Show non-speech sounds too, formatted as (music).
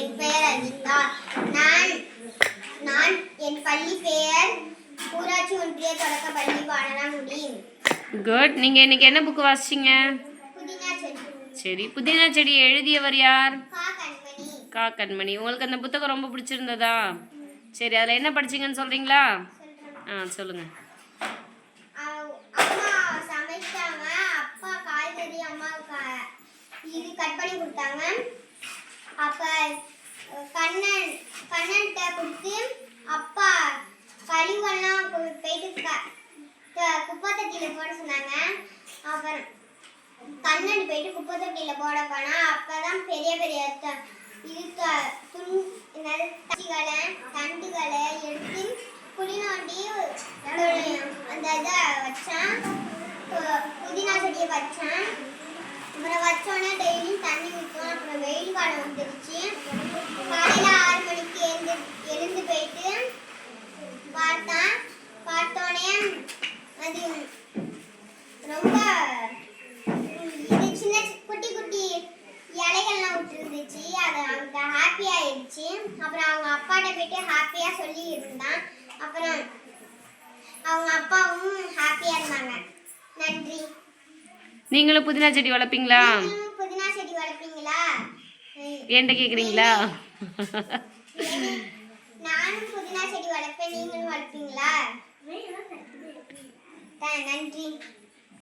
என் பெயர் அனிதா நான் நான் என் பள்ளி பெயர் ஊராட்சி ஒன்றிய தொடக்க பள்ளி பாடலாங்குடி குட் நீங்கள் இன்னைக்கு என்ன புக்கு வாசிச்சீங்க? புதினா செடி. சரி புதினா செடி எழுதியவர் யார்? கா கண்மணி. உங்களுக்கு அந்த புத்தகம் ரொம்ப பிடிச்சிருந்ததா? சரி அதில் என்ன படிச்சீங்கன்னு சொல்கிறீங்களா ஆ சொல்லுங்கள் சமைச்சாங்க. அப்பா காய்கறி அம்மா இது கட் பண்ணி கொடுத்தாங்க. அப்ப கண்ணன் கண்ணன்கிட்ட கொடுத்து அப்பா கழிவெல்லாம் போயிட்டு குப்பை தொட்டியில போட சொன்னாங்க. அப்புறம் கண்ணன் போயிட்டு குப்பை தொட்டியில போட போனா அப்பதான் பெரிய பெரிய இது த- துண் தட்டிகளை தண்டுகளை எடுத்து குழி நோண்டி அந்த இதை வச்சேன். புதினா செடியை வச்சேன். ஹாப்பி ஆயிடுச்சு. அப்புறம் அவங்க அப்பாட்ட போயிட்டு ஹாப்பியாக சொல்லி இருந்தான் அப்புறம் அவங்க அப்பாவும் ஹாப்பியாக இருந்தாங்க. நன்றி. நீங்களும் புதினா செடி வளர்ப்பீங்களா? புதினா செடி வளர்ப்பீங்களா. என்கிட்ட கேட்குறீங்களா (laughs) நானும் புதினா செடி வளர்ப்பேன் நீங்களும் வளர்ப்பீங்களா? நன்றி.